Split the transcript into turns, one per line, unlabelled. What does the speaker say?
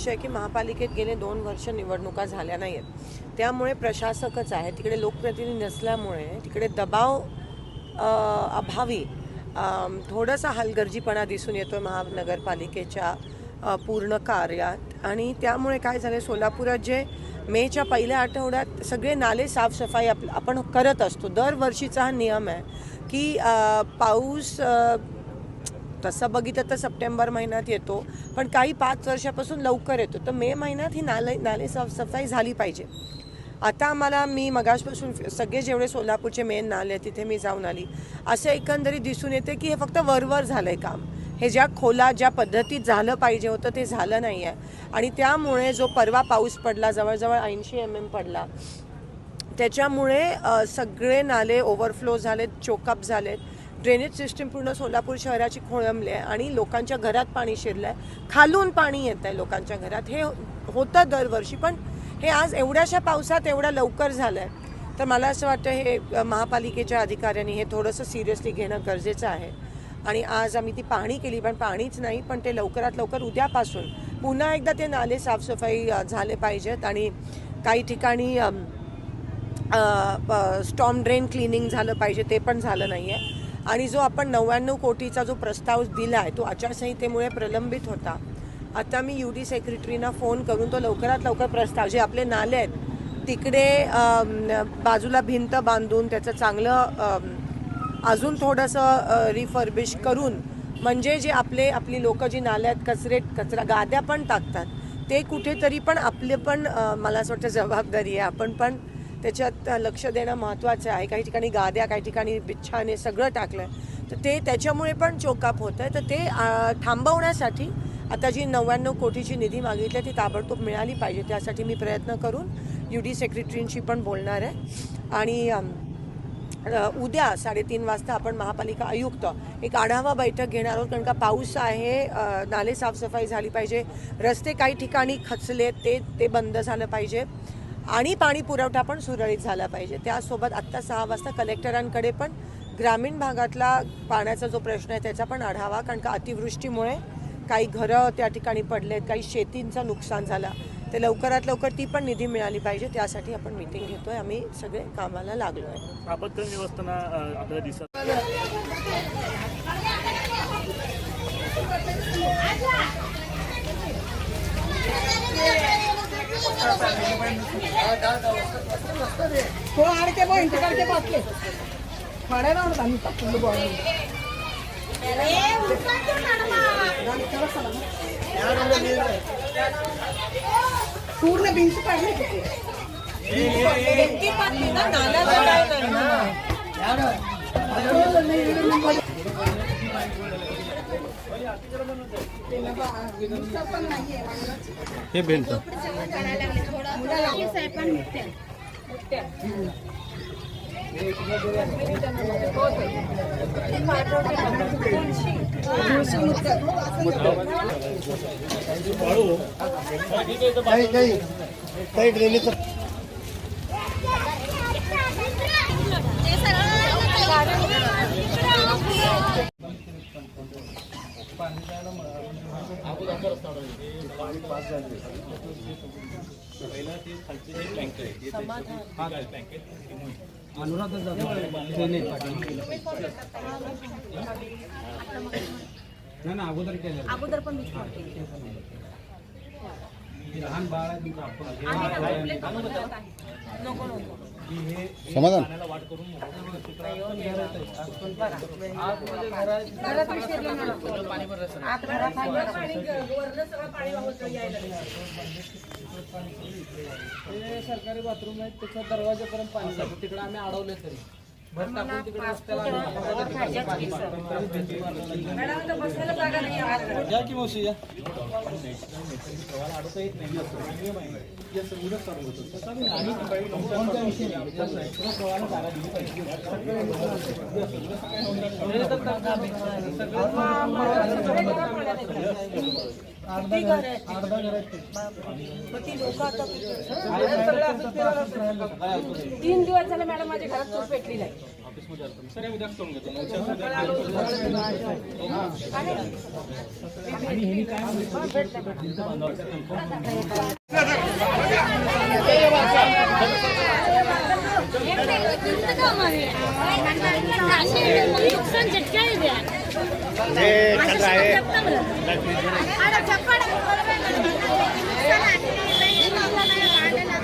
विषय की महापालिकेत गेले दोन वर्ष निवडणुका झाल्या नाहीत त्यामुळे प्रशासकच आहे. तिकडे लोकप्रतिनिधी नसल्यामुळे तिकडे दबाव अभावी थोडासा हलगर्जीपणा दिसून येतो महानगरपालिकेच्या पूर्ण कार्यात. आणि त्यामुळे काय झालं सोलापुरात जे मेच्या पहिल्या आठवड्यात सगळे नाले साफसफाई आप आपण करत असतो. दरवर्षीचा हा नियम आहे की पाऊस तसं बघितलं तर सप्टेंबर महिन्यात येतो. पण काही पाच वर्षापासून लवकर येतो. तर मे महिन्यात ही नाले नाले साफसफाई झाली पाहिजे. आता आम्हाला मी मगाशपासून सगळे जेवढे सोलापूरचे मेन नाले आहेत तिथे मी जाऊन आली. असं एकंदरीत दिसून येते की हे फक्त वरवर झालं आहे काम. हे ज्या खोला ज्या पद्धतीत झालं पाहिजे होतं ते झालं नाही आहे आणि त्यामुळे जो परवा पाऊस पडला जवळजवळ ऐंशी एम एम पडला त्याच्यामुळे सगळे नाले ओव्हरफ्लो झालेत चोकअप झालेत. ड्रेनेज सिस्टीम पूर्ण सोलापूर शहराची खोळंबली आहे आणि लोकांच्या घरात पाणी शिरलं आहे खालून पाणी येत आहे लोकांच्या घरात. हे होतं दरवर्षी पण हे आज एवढ्याशा पावसात एवढ्या लवकर झालं आहे तर मला असं वाटतं हे महापालिकेच्या अधिकाऱ्यांनी हे थोडंसं सिरियसली घेणं गरजेचं आहे. आणि आज आम्ही ती पाहणी केली पण पाणीच नाही पण ते लवकरात लवकर उद्यापासून पुन्हा एकदा ते नाले साफसफाई झाले पाहिजेत. आणि काही ठिकाणी स्टॉम ड्रेन क्लिनिंग झालं पाहिजे ते पण झालं नाही आहे आणि जो आपण नव्याण्णव कोटीचा जो प्रस्ताव दिला आहे तो आचारसंहितेमुळे प्रलंबित होता. आता मी यू डी सेक्रेटरीना फोन करून तो लवकरात लवकर प्रस्ताव जे आपले नाले आहेत तिकडे बाजूला भिंत बांधून त्याचं चांगलं अजून थोडंसं रिफर्बिश करून म्हणजे जे आपले आपली लोकं जी नाल्यात कचरे कचरा गाद्या पण टाकतात. ते कुठेतरी पण आपले पण मला असं वाटतं जबाबदारी आहे. आपण पण त्याच्यात लक्ष देणं महत्त्वाचं आहे. काही ठिकाणी गाद्या काही ठिकाणी बिच्छाने सगळं टाकलं आहे तर ते त्याच्यामुळे पण चोकाप होतं आहे तर ते थांबवण्यासाठी आता जी नव्याण्णव कोटीची निधी मागितली आहे ती ताबडतोब मिळाली पाहिजे. त्यासाठी मी प्रयत्न करून यू डी सेक्रेटरींशी पण बोलणार आहे. आणि उद्या साडेतीन वाजता आपण महापालिका आयुक्त एक आढावा बैठक घेणार आहोत. कारण का पाऊस आहे नाले साफसफाई झाली पाहिजे रस्ते काही ठिकाणी खचले ते ते बंद झालं पाहिजे. आणि पाणी पुरवठा पण सुरळीत झाला पाहिजे. त्यासोबत आत्ता सहा वाजता कलेक्टरांकडे पण ग्रामीण भागातला पाण्याचा जो प्रश्न आहे त्याचा पण आढावा कारण का अतिवृष्टीमुळे काही घरं त्या ठिकाणी पडलेत काही शेतींचं नुकसान झालं. ते लवकरात लवकर ती पण निधी मिळाली पाहिजे. त्यासाठी आपण मिटिंग घेतोय. आम्ही सगळे कामाला लागलो आहे
आपत्कालीन आपल्याला दिसत
हो आणि ते मग इंటిकडचे पाचले फड्या ना आम्ही टाकून बॉडी पूर्ण भिंत काढली तिथे
हे भिंत
काही काही काही
नाही ना अगोदर केलं अगोदर पण लहान बाळ आहे तुमचं आपण
समाधान.
ते सरकारी बाथरूम आहेत त्याच्या दरवाजापर्यंत पाणी जातं. तिकडे आम्ही अडवले तरी.
किती घर आहेत मग ती लोक आता
तीन दिवस झाले मॅडम माझ्या घरात चूक पेटली नाही
नुकसान